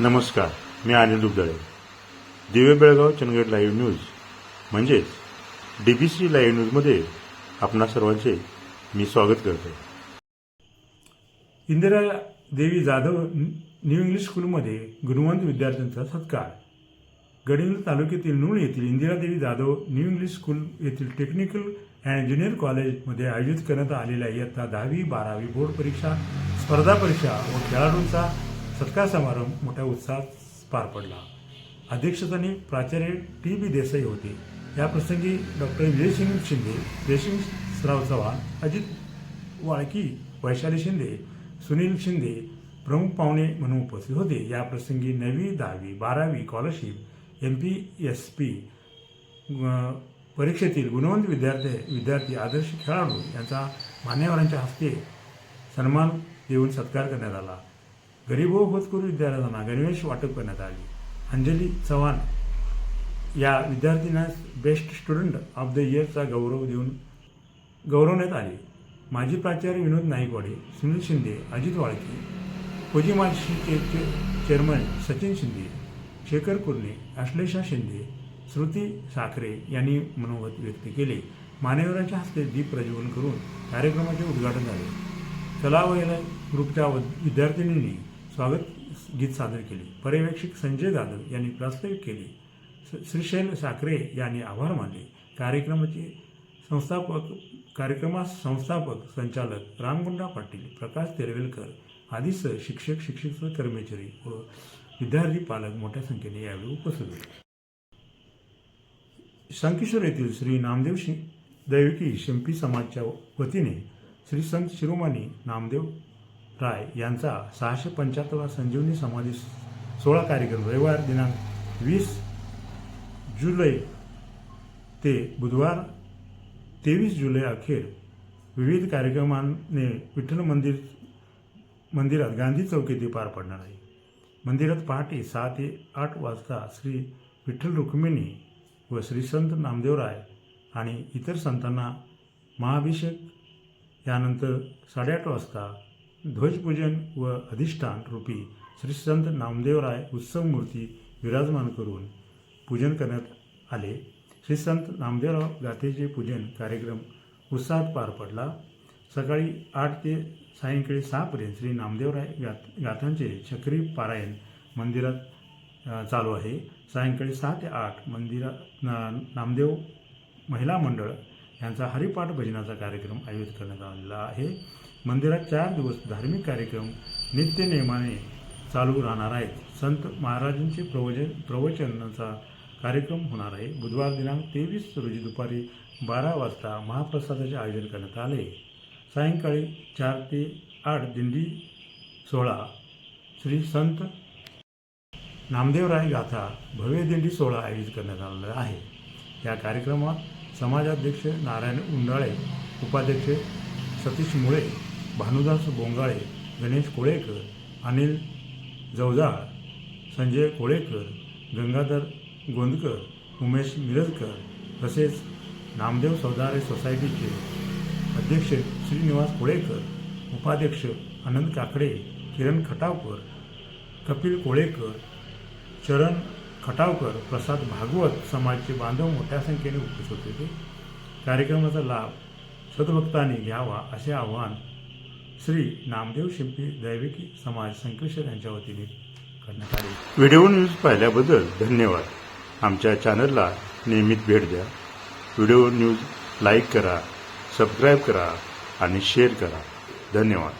नमस्कार मी अनिल दुबदळे दिवे Belgaum Chandgad live news म्हणजेच डी बी सी लाईव्ह न्यूजमध्ये आपणा सर्वांचे मी स्वागत करतो इंदिरा देवी जाधव न्यू इंग्लिश स्कूलमध्ये गुणवंत विद्यार्थ्यांचा सत्कार. गडिंग्लज तालुक्यातील नूळ येथील Indira Devi Jadhav new English school येथील टेक्निकल अँड ज्युनियर कॉलेजमध्ये आयोजित करण्यात आलेल्या इयत्ता दहावी बारावी बोर्ड परीक्षा स्पर्धा परीक्षा व खेळाडूंचा सत्कार समारंभ मोठ्या उत्साहात पार पडला. अध्यक्षस्थानी प्राचार्य टी बी देसाई होते. या प्रसंगी डॉक्टर विजयसिंग शिंदे जयसिंगराव चव्हाण अजित वाळकी वैशाली शिंदे सुनील शिंदे प्रमुख पाहुणे म्हणून उपस्थित होते. या प्रसंगी नववी दहावी बारावी scholarship M P S P परीक्षेतील गुणवंत विद्यार्थी विद्यार्थी आदर्श खेळाडू यांचा मान्यवरांच्या हस्ते सन्मान देऊन सत्कार करण्यात आला. गरीब व होतकरू विद्यार्थ्यांना गणवेश वाटप करण्यात आली. अंजली चव्हाण या विद्यार्थ्यांना बेस्ट स्टुडंट ऑफ द इयरचा गौरव देऊन गौरवण्यात आले. माजी प्राचार्य विनोद नाईकवाडे सुनील शिंदे अजित वाळके कोजी माजीचे चेअरमन सचिन शिंदे शेखर कुर्ले अश्लेषा शिंदे श्रुती साखरे यांनी मनोगत व्यक्त केले. मान्यवरांच्या हस्ते दीप प्रज्वलन करून कार्यक्रमाचे उद्घाटन झाले. कलावयला ग्रुपच्या विद्यार्थिनींनी स्वागत गीत सादर केले. पर्यवेक्षक संजय जाधव यांनी प्रास्ताविक केले. श्रीशैल साखरे यांनी आभार मानले. कार्यक्रमाचे संस्थापक कार्यक्रमास संस्थापक संचालक रामगुंडा पाटील प्रकाश तेरवेलकर आदीसह शिक्षक शिक्षक कर्मचारी व विद्यार्थी पालक मोठ्या संख्येने यावेळी उपस्थित होते. संकेश्वर येथील श्री नामदेव शि दैविकी शिंपी समाजच्या वतीने श्री संत शिरोमानी नामदेव राय यांचा सहाशे पंच्याहत्तरवा संजीवनी समाधी सोळा कार्यक्रम रविवार दिनांक वीस जुलै ते बुधवार तेवीस जुलै अखेर विविध कार्यक्रमाने विठ्ठल मंदिर मंदिरात गांधी चौकीत पार पडणार आहे. मंदिरात पहाटे सहा ते आठ वाजता श्री विठ्ठल रुक्मिणी व श्री संत नामदेवराय आणि इतर संतांना महाभिषेक यानंतर साडेआठ वाजता ध्वजपूजन व अधिष्ठान रूपी श्री संत नामदेवराय उत्सव मूर्ती विराजमान करून पूजन करण्यात आले. श्री संत नामदेवराव गाथेचे पूजन कार्यक्रम उत्साहात पार पडला. सकाळी आठ ते सायंकाळी सहापर्यंत श्री नामदेवराय गाथ गाथांचे चक्री पारायण मंदिरात चालू आहे. सायंकाळी सहा ते आठ मंदिरात ना- नामदेव महिला मंडळ यांचा हरिपाठ भजनाचा कार्यक्रम आयोजित करण्यात आलेला आहे. मंदिरात चार दिवस धार्मिक कार्यक्रम नित्यनियमाने चालू राहणार आहेत. संत महाराजांचे प्रवचन प्रवचनाचा कार्यक्रम होणार आहे. बुधवार दिनांक तेवीस रोजी दुपारी बारा वाजता महाप्रसादाचे आयोजन करण्यात आले. सायंकाळी चार ते आठ दिंडी सोहळा श्री संत नामदेवराय गाथा भव्य दिंडी सोहळा आयोजित करण्यात आलेला आहे. या कार्यक्रमात समाजाध्यक्ष नारायण उंडाळे उपाध्यक्ष सतीश मुळे भानुदास बोंगाळे गणेश कोळेकर अनिल जवजाळ संजय कोळेकर गंगाधर गोंदकर उमेश मिरजकर तसेच नामदेव सौदारे सोसायटीचे अध्यक्ष श्रीनिवास कोळेकर उपाध्यक्ष आनंद काकडे किरण खटावकर कपिल कोळेकर चरण खटावकर प्रसाद भागवत समाजचे बांधव मोठ्या संख्येने उपस्थित होते कार्यक्रमाचा लाभ सद्भक्तांनी घ्यावा असे आवाहन श्री नामदेव शिंपी दैविकी समाज संकेश्वर यांच्या वतीने करण्यात आले. व्हिडिओ न्यूज पाहिल्याबद्दल धन्यवाद. आमच्या चॅनलला नियमित भेट द्या. व्हिडिओ न्यूज लाईक करा सबस्क्राईब करा आणि शेअर करा. धन्यवाद.